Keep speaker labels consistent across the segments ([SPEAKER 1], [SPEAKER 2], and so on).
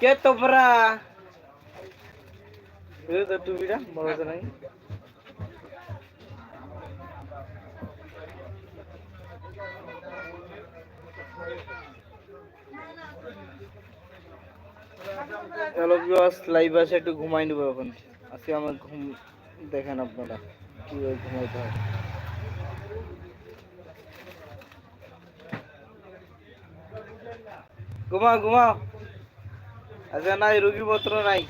[SPEAKER 1] কে তোমরা এই তো টুপিটা বড় তো নাই। চলো বিবাস লাইভ আছে একটু ঘুমাই নেব এখন। আজকে আমার ঘুম দেখেন আপনারা, কীভাবে ঘুমাইতে হয়। ঘুমাও ঘুমাও। আচ্ছা নাই, রুগীপত্র নাই।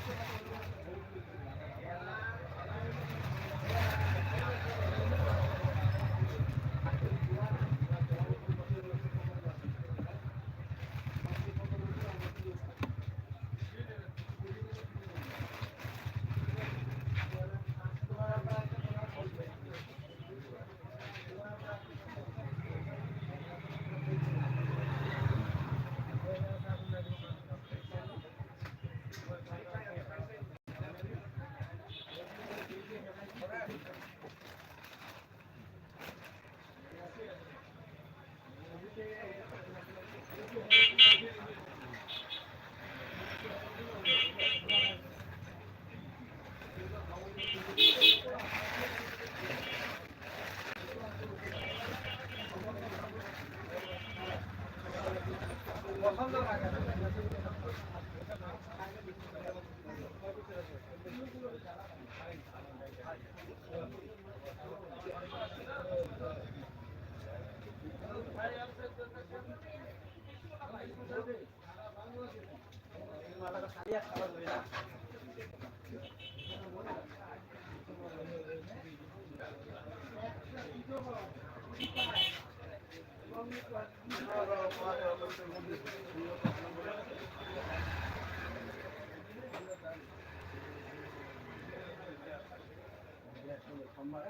[SPEAKER 1] সম্মান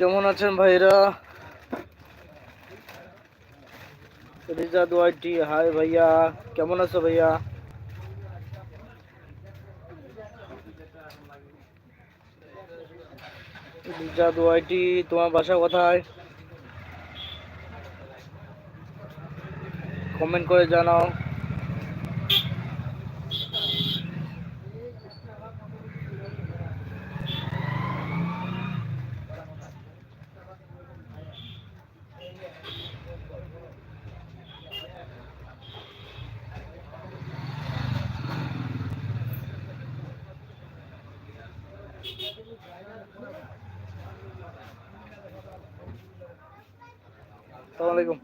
[SPEAKER 1] কেমন আছেন ভাইরা? রিজাদ ওয়াইটি হাই ভাইয়া, কেমন আছো ভাইয়া? রিজাদ ওয়াইটি তোমার বাসা কোথায়? কমেন্ট করে জানাও। আসসালামু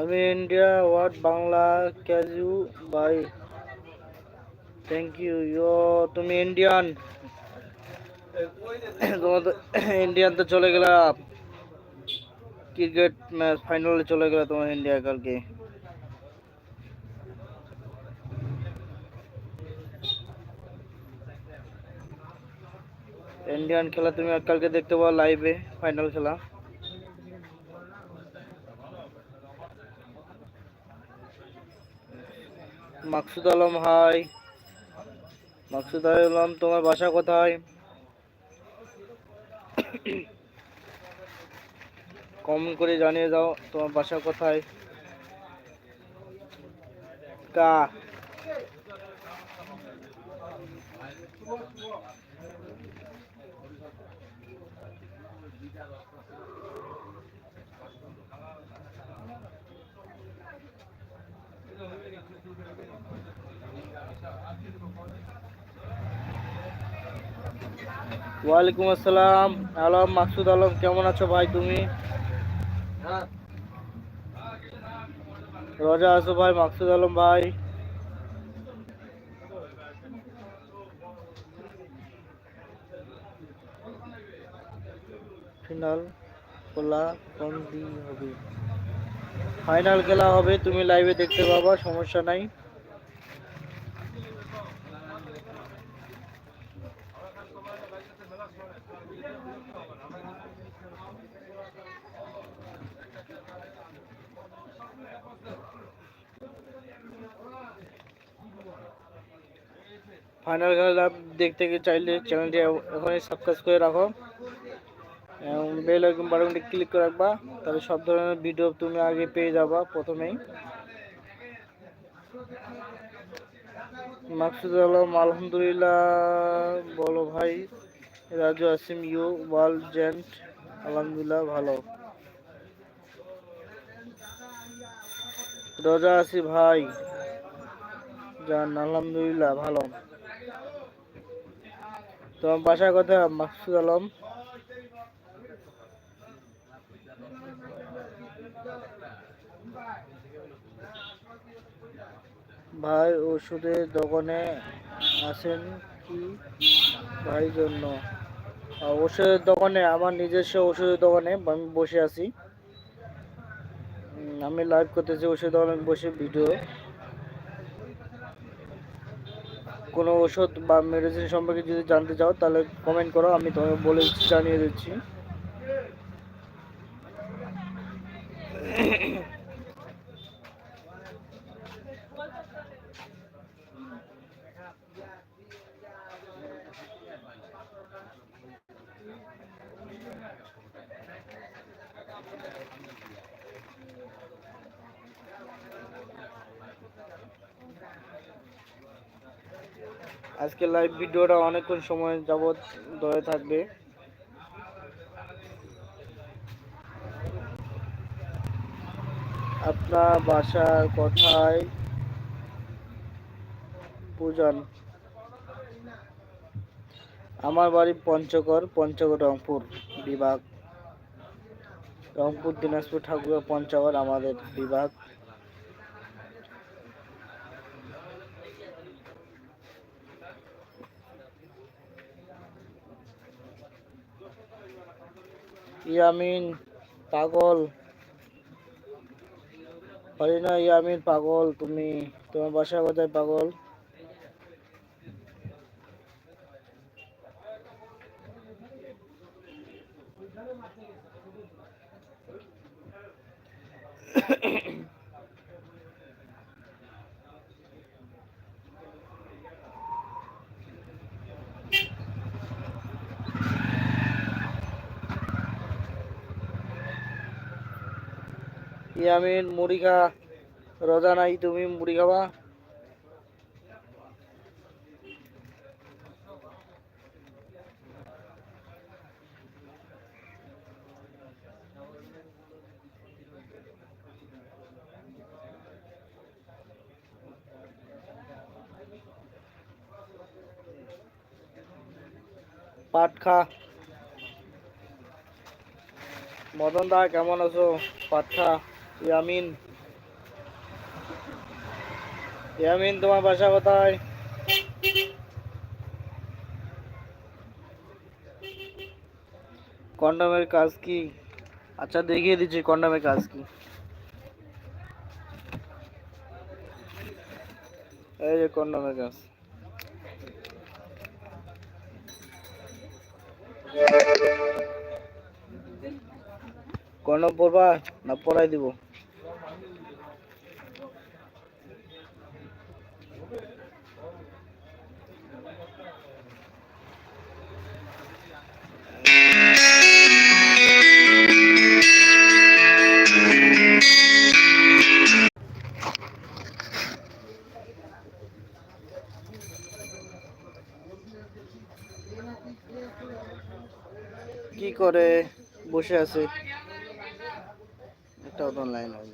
[SPEAKER 1] আমি India what Bangla cause you bye thank you yo তুমি ইন্ডিয়ান তোমার তো ইন্ডিয়ান তো চলে গেলা। ক্রিকেট ম্যাচ ফাইনালে চলে গেল তোমার ইন্ডিয়া কালকে। ইন্ডিয়ান খেলা তুমি কালকে দেখতে পাও লাইভে ফাইনাল খেলা। মাকসুদ আলম, হাই। মাকসুদ আলম তোমার বাসা কোথায়? কমেন্ট করে জানিয়ে দাও, তোমার বাসা কোথায়? কা। ওয়ালাইকুম আসসালাম। আলম, মাকসুদ আলম, কেমন আছো ভাই তুমি? রোজা আছো ভাই, মাকসুদ আলম ভাই। ফিনাল খোলা কোন দিন হবে? ফাইনাল খেলা হবে, তুমি লাইভে দেখতে পাবা, সমস্যা নাই। ফাইনাল খেলা দেখতে চাইলে চ্যানেলটি এখনই সাবস্ক্রাইব করে রাখো। এবং বেল আইকন বাটনটি ক্লিক করে রাখবা, তাহলে সব ধরনের ভিডিও তুমি আগে পেয়ে যাবা প্রথমেই। মাকসুদ আলম, আলহামদুলিল্লাহ, বলো ভাই, রাজু আসিম, ইউ ওয়ার্ল্ড জেন্ট, আলহামদুলিল্লাহ, ভালো। রোজা আছি ভাই, জান, আলহামদুলিল্লাহ, ভালো। তোমার বাসার কথা মাকসুদ আলম ভাই, ওষুধের দোকানে আছেন কি? ভাই জন্য। ওষুধের দোকানে, আমার নিজস্ব ওষুধের দোকানে আমি বসে আছি। আমি লাইভ করতেছি ওষুধের দোকানে বসে ভিডিও কোনো ওষুধ বা মেডিসিন সম্পর্কে যদি জানতে চাও, তাহলে কমেন্ট করো, আমি তোমাকে বলে জানিয়ে দিচ্ছি। আজকে লাইভ ভিডিওটা অনেকক্ষণ সময় যাবত ধরে থাকবে। আপনার বাসার কথায় পূজন। আমার বাড়ি পঞ্চগড় পঞ্চগড় রংপুর বিভাগ। রংপুর, দিনাজপুর ঠাকুর পঞ্চগড় আমাদের বিভাগ। ইয়ামিন পাগল। পারি না ইয়ামিন পাগল। তুমি তোমার বাসা কোথায় পাগল? ইয়ামিন মুড়ি খা রোজা নাই, তুমি মুড়ি খাবা। পাট খা। মদন দা কেমন আছো? পাট খা। ইয়ামিন। ইয়ামিন, তোমার বাসা কোথায়? কন্ডমের কাজ কি? আচ্ছা দেখিয়ে দিচ্ছি কন্ডমের কাজ কি। এই যে কন্ডমের কাজ। কন্ডম পরবা না পরাই দিব? বসে আছে। একটা অনলাইন হয়ে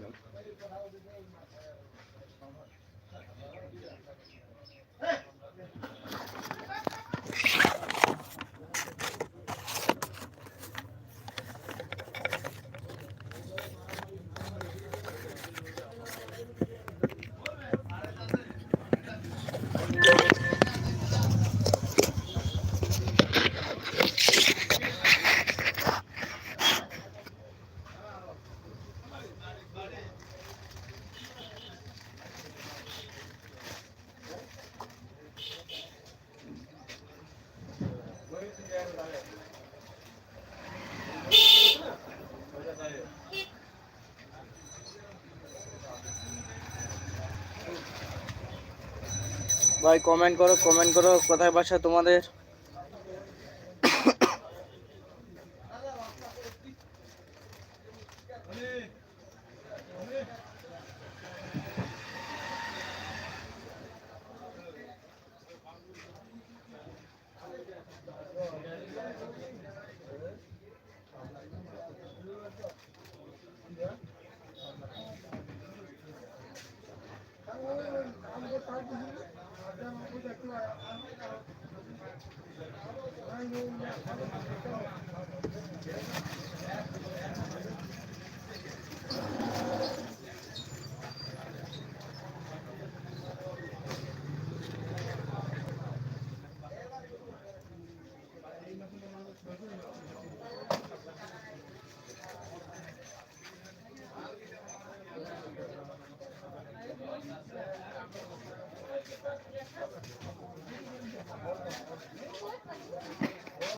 [SPEAKER 1] ভাই কমেন্ট করো কমেন্ট করো কোথায় বাসা তোমাদের?